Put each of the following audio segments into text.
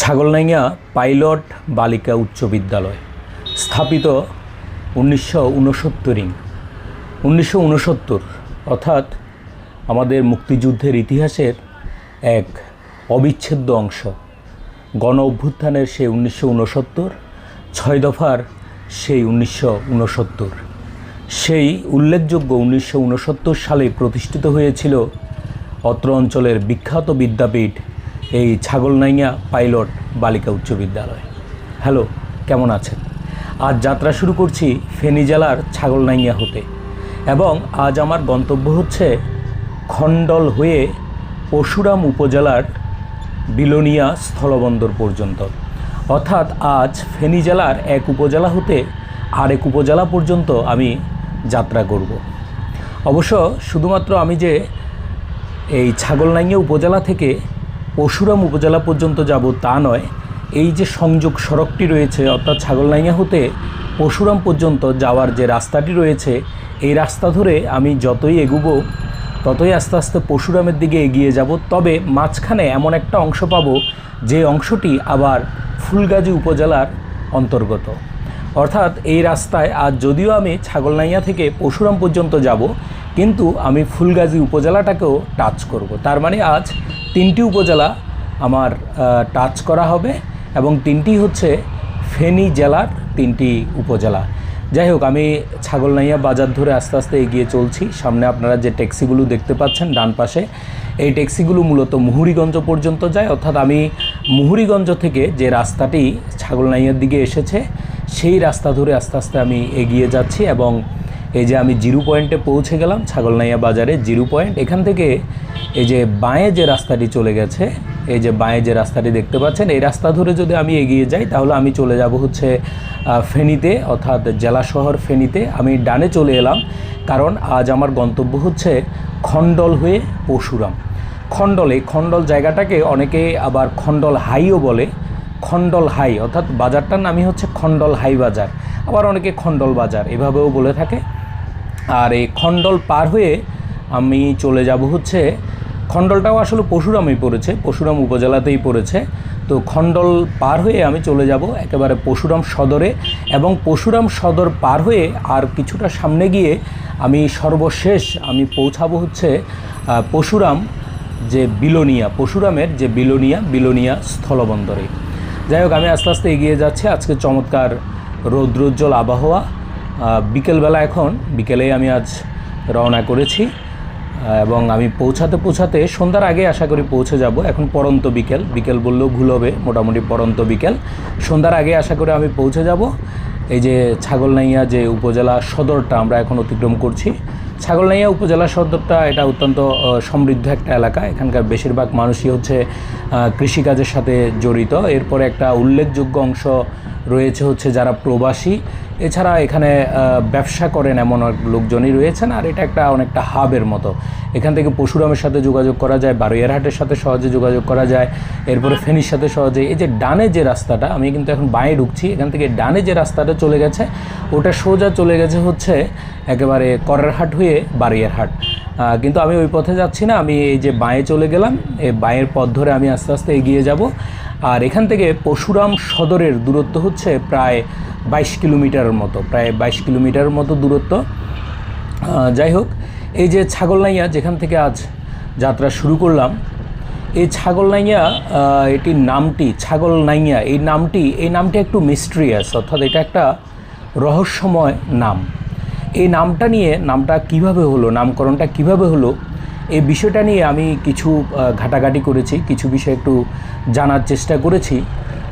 Chhagalnaiya pilot বালিকা উচ্চ বিদ্যালয়, স্থাপিত উনিশশো উনসত্তরিং উনিশশো উনসত্তর, অর্থাৎ আমাদের মুক্তিযুদ্ধের ইতিহাসের এক অবিচ্ছেদ্য অংশ। গণ অভ্যুত্থানের সেই উনিশশো উনসত্তর, ছয় দফার সেই উনিশশো উনসত্তর। সেই উল্লেখযোগ্য উনিশশো উনসত্তর সালে প্রতিষ্ঠিত হয়েছিল অত্র অঞ্চলের বিখ্যাত বিদ্যাপীঠ এই ছাগলনাইয়া পাইলট বালিকা উচ্চ বিদ্যালয়। হ্যালো, কেমন আছেন? আজ যাত্রা শুরু করছি ফেনী জেলার ছাগলনাইয়া হতে এবং আজ আমার গন্তব্য হচ্ছে খণ্ডল হয়ে পরশুরাম উপজেলার বিলোনিয়া স্থলবন্দর পর্যন্ত। অর্থাৎ আজ ফেনী জেলার এক উপজেলা হতে আরেক উপজেলা পর্যন্ত আমি যাত্রা করব। অবশ্য শুধুমাত্র আমি যে এই ছাগলনাইয়া উপজেলা থেকে পরশুরাম উপজেলা পর্যন্ত যাব তা নয়। এই যে সংযোগ সড়কটি রয়েছে, অর্থাৎ ছাগলনাইয়া হতে পরশুরাম পর্যন্ত যাওয়ার যে রাস্তাটি রয়েছে, এই রাস্তা ধরে আমি যতই এগুব, ততই আস্তে আস্তে পরশুরামের দিকে এগিয়ে যাব। তবে মাঝখানে এমন একটা অংশ পাবো, যে অংশটি আবার ফুলগাজী উপজেলার অন্তর্গত। অর্থাৎ এই রাস্তায় আজ যদিও আমি ছাগলনাইয়া থেকে পরশুরাম পর্যন্ত যাব, কিন্তু আমি ফুলগাজী উপজেলাটাকেও টাচ করব। তার মানে আজ তিনটি উপজেলা আমার টাচ করা হবে এবং তিনটি হচ্ছে ফেনী জেলার তিনটি উপজেলা। যাই হোক, আমি ছাগলনাইয়া বাজার ধরে আস্তে আস্তে এগিয়ে চলছি। সামনে আপনারা যে ট্যাক্সিগুলো দেখতে পাচ্ছেন, ডান পাশে, এই ট্যাক্সিগুলো মূলত মুহুরিগঞ্জ পর্যন্ত যায়। অর্থাৎ আমি মুহুরিগঞ্জ থেকে যে রাস্তাটি ছাগলনাইয়ার দিকে এসেছে, সেই রাস্তা ধরে আস্তে আস্তে আমি এগিয়ে যাচ্ছি এবং এই যে আমি জিরো পয়েন্টে পৌঁছে গেলাম ছাগলনাইয়া বাজারে জিরো পয়েন্ট, এখান থেকে এই যে বাঁয়ে যে রাস্তাটি চলে গেছে, এই যে বাঁয়ে যে রাস্তাটি দেখতে পাচ্ছেন, এই রাস্তা ধরে যদি আমি এগিয়ে যাই, তাহলে আমি চলে যাব হচ্ছে ফেনীতে, অর্থাৎ জেলা শহর ফেনীতে। আমি ডানে চলে এলাম, কারণ আজ আমার গন্তব্য হচ্ছে খণ্ডল হয়ে পরশুরাম। খণ্ডল, এই খণ্ডল জায়গাটাকে অনেকে আবার খণ্ডল হাইও বলে। খণ্ডল হাই, অর্থাৎ বাজারটার নামই হচ্ছে খণ্ডল হাই বাজার। আবার অনেকে খণ্ডল বাজার, এভাবেও বলে থাকে। আর এই খণ্ডল পার হয়ে আমি চলে যাব হচ্ছে, খণ্ডলটাও আসলে পরশুরামেই পড়েছে পশুরাম উপজেলাতেই পড়েছে। তো খণ্ডল পার হয়ে আমি চলে যাব একেবারে পশুরাম সদরে এবং পশুরাম সদর পার হয়ে আর কিছুটা সামনে গিয়ে আমি সর্বশেষ আমি পৌঁছাবো হচ্ছে পশুরাম যে বিলোনিয়া পশুরামের যে বিলোনিয়া বিলোনিয়া স্থলবন্দরে। যাই হোক, আমি আস্তে আস্তে এগিয়ে যাচ্ছি। আজকে চমৎকার রৌদ্রোজ্জ্বল আবহাওয়া। বিকেলবেলা এখন, বিকেলেই আমি আজ রওনা করেছি এবং আমি পৌঁছাতে পৌঁছাতে সন্ধ্যার আগে আশা করি পৌঁছে যাব। এখন পরন্ত বিকেল বিকেল বললেও ভুল হবে, মোটামুটি পরন্ত বিকেল। সন্ধ্যার আগে আশা করি আমি পৌঁছে যাব। এই যে ছাগলনাইয়া যে উপজেলা সদরটা আমরা এখন অতিক্রম করছি, ছাগলনাইয়া উপজেলা সদরটা এটা অত্যন্ত সমৃদ্ধ একটা এলাকা। এখানকার বেশিরভাগ মানুষই হচ্ছে কৃষিকাজের সাথে জড়িত। এরপরে একটা উল্লেখযোগ্য অংশ রয়েছে হচ্ছে যারা প্রবাসী এছাড়া এখানে ব্যবসা করেন এমন লোকজনই রয়েছেন, আর এটা একটা অনেকটা হাবের মতো। এখান থেকে পশুরামের সাথে যোগাযোগ করা যায় বারোয়ারহাটের সাথে সহজে যোগাযোগ করা যায়, এরপরে ফেনির সাথে সহজে, এই যে ডানে যে রাস্তাটা, আমি কিন্তু এখন বাঁয়ে ঢুকছি, এখান থেকে ডানে যে রাস্তাটা চলে গেছে, ওটা সোজা চলে গেছে হচ্ছে একেবারে করারহাট হয়ে বারোয়ারহাট কিন্তু আমি ওই পথে যাচ্ছি না, আমি এই যে বাঁয়ে চলে গেলাম এই বাঁয়ের পথ ধরে আমি আস্তে আস্তে এগিয়ে যাব। আর এখান থেকে পশুরাম সদরের দূরত্ব হচ্ছে প্রায় বাইশ কিলোমিটারের মতো, প্রায় বাইশ কিলোমিটারের মতো দূরত্ব। যাই হোক, এই যে ছাগলনাইয়া যেখান থেকে আজ যাত্রা শুরু করলাম, এই ছাগলনাইয়া এটির নামটি, ছাগলনাইয়া, এই নামটি এই নামটি একটু মিস্ট্রিয়াস অর্থাৎ এটা একটা রহস্যময় নাম। এই নামটা নিয়ে নামটা কীভাবে হলো, নামকরণটা কীভাবে হলো, এই বিষয়টা নিয়ে আমি কিছু ঘাটাঘাটি করেছি, কিছু বিষয় একটু জানার চেষ্টা করেছি।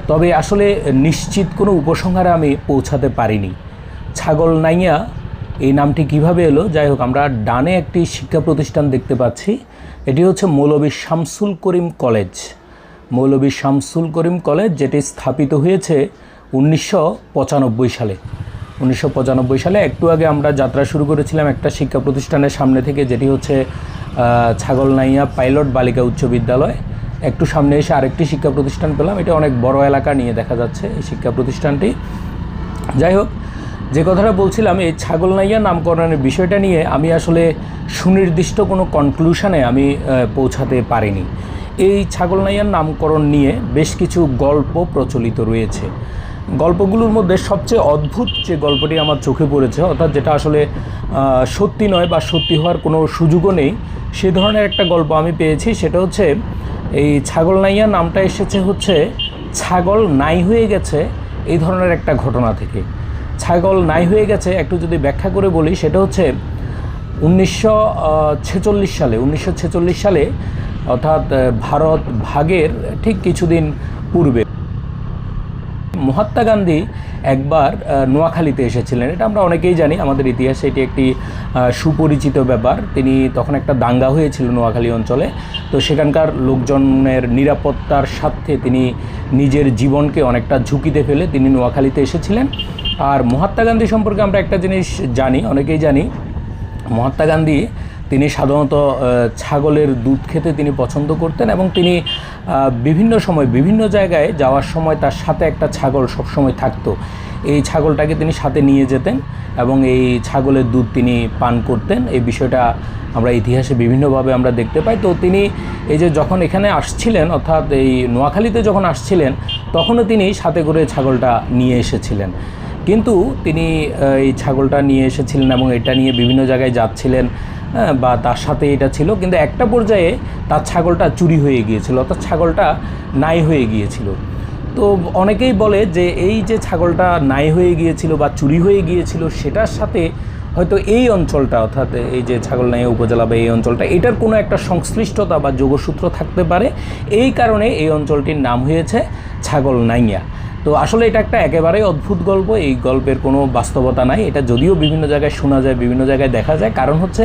তবে আসলে নিশ্চিত কোনো উপসংহারে আমি পৌঁছাতে পারিনি। ছাগল নাইয়া এই নামটি কীভাবে এলো, যাই হোক, আমরা ডানে একটি শিক্ষা প্রতিষ্ঠান দেখতে পাচ্ছি। এটি হচ্ছে মৌলবী শামসুল করিম কলেজ। মৌলবী শামসুল করিম কলেজ, যেটি স্থাপিত হয়েছে উনিশশো পঁচানব্বই সালে। উনিশশো পঁচানব্বই সালে একটু আগে আমরা যাত্রা শুরু করেছিলাম একটা শিক্ষা প্রতিষ্ঠানের সামনে থেকে, যেটি হচ্ছে ছাগলনাইয়া পাইলট বালিকা উচ্চ বিদ্যালয়। একটু সামনে এসে আরেকটি শিক্ষা প্রতিষ্ঠান পেলাম। এটা অনেক বড় এলাকা নিয়ে দেখা যাচ্ছে এই শিক্ষা প্রতিষ্ঠানটি। যাই হোক, যে কথাটা বলছিলাম, এই ছাগলনাইয়া নামকরণের বিষয়টা নিয়ে আমি আসলে সুনির্দিষ্ট কোনো কনক্লুশনে আমি পৌঁছাতে পারিনি। এই ছাগলনাইয়ার নামকরণ নিয়ে বেশ কিছু গল্প প্রচলিত রয়েছে। গল্পগুলোর মধ্যে সবচেয়ে অদ্ভুত যে গল্পটি আমার চোখে পড়েছে, অর্থাৎ যেটা আসলে সত্যি নয় বা সত্যি হওয়ার কোনো সুযোগও নেই, সে ধরনের একটা গল্প আমি পেয়েছি। সেটা হচ্ছে, এই ছাগল নাইয়া নামটা এসেছে হচ্ছে, ছাগল নাই হয়ে গেছে, এই ধরনের একটা ঘটনা থেকে। ছাগল নাই হয়ে গেছে, একটু যদি ব্যাখ্যা করে বলি, সেটা হচ্ছে, উনিশশো ছেচল্লিশ সালে, উনিশশো ছেচল্লিশ সালে, অর্থাৎ ভারত ভাগের ঠিক কিছুদিন পূর্বে। মহাত্মা গান্ধী একবার নোয়াখালীতে এসেছিলেন। এটা আমরা অনেকেই জানি, আমাদের ইতিহাসে এটি একটি সুপরিচিত ব্যাপার। তিনি তখন একটা দাঙ্গা হয়েছিল নোয়াখালী অঞ্চলে। তো সেখানকার লোকজনের নিরাপত্তার স্বার্থে তিনি নিজের জীবনকে অনেকটা ঝুঁকিতে ফেলে তিনি নোয়াখালীতে এসেছিলেন। আর মহাত্মা গান্ধী সম্পর্কে আমরা একটা জিনিস জানি, অনেকেই জানি। মহাত্মা গান্ধী তিনি সাধারণত ছাগলের দুধ খেতে তিনি পছন্দ করতেন এবং তিনি বিভিন্ন সময়, বিভিন্ন জায়গায় যাওয়ার সময় তার সাথে একটা ছাগল সবসময় থাকতো। এই ছাগলটাকে তিনি সাথে নিয়ে যেতেন এবং এই ছাগলের দুধ তিনি পান করতেন। এই বিষয়টা আমরা ইতিহাসে বিভিন্নভাবে আমরা দেখতে পাই। তো তিনি এই যে যখন এখানে আসছিলেন, অর্থাৎ এই নোয়াখালীতে যখন আসছিলেন, তখনও তিনি সাথে করে ছাগলটা নিয়ে এসেছিলেন। কিন্তু তিনি এই ছাগলটা নিয়ে এসেছিলেন এবং এটা নিয়ে বিভিন্ন জায়গায় যাচ্ছিলেন। বা তার সাথে এটা ছিল। কিন্তু একটা পর্যায়ে তার ছাগলটা চুরি হয়ে গিয়েছিল, অর্থাৎ ছাগলটা নাই হয়ে গিয়েছিল। তো অনেকেই বলে যে এই যে ছাগলটা নাই হয়ে গিয়েছিল বা চুরি হয়ে গিয়েছিল, সেটার সাথে হয়তো এই অঞ্চলটা, অর্থাৎ এই যে ছাগলনাইয়া উপজেলা বা এই অঞ্চলটা, এটার কোনো একটা সংশ্লিষ্টতা বা যোগসূত্র থাকতে পারে। এই কারণে এই অঞ্চলটির নাম হয়েছে ছাগলনাইয়া তো আসলে এটা একটা একেবারেই অদ্ভুত গল্প। এই গল্পের কোনো বাস্তবতা নাই। এটা যদিও বিভিন্ন জায়গায় শোনা যায়, বিভিন্ন জায়গায় দেখা যায়। কারণ হচ্ছে,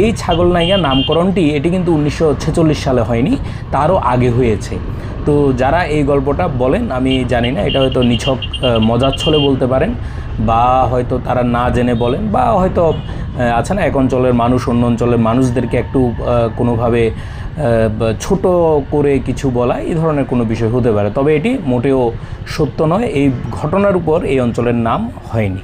এই ছাগলনাইয়া নামকরণটি এটি কিন্তু উনিশশো ছেচল্লিশ সালে হয়নি, তারও আগে হয়েছে। তো যারা এই গল্পটা বলেন, আমি জানি না, এটা হয়তো নিছক মজার ছলে বলতে পারেন, বা হয়তো তারা না জেনে বলেন, বা হয়তো আছে না? এক অঞ্চলের মানুষ, অন্য অঞ্চলের মানুষদেরকে একটু কোনোভাবে ছোট করে কিছু বলা এই ধরনের কোনো বিষয় হতে পারে। তবে এটি মোটেও সত্য নয়। এই ঘটনার উপর এই অঞ্চলের নাম হয়নি।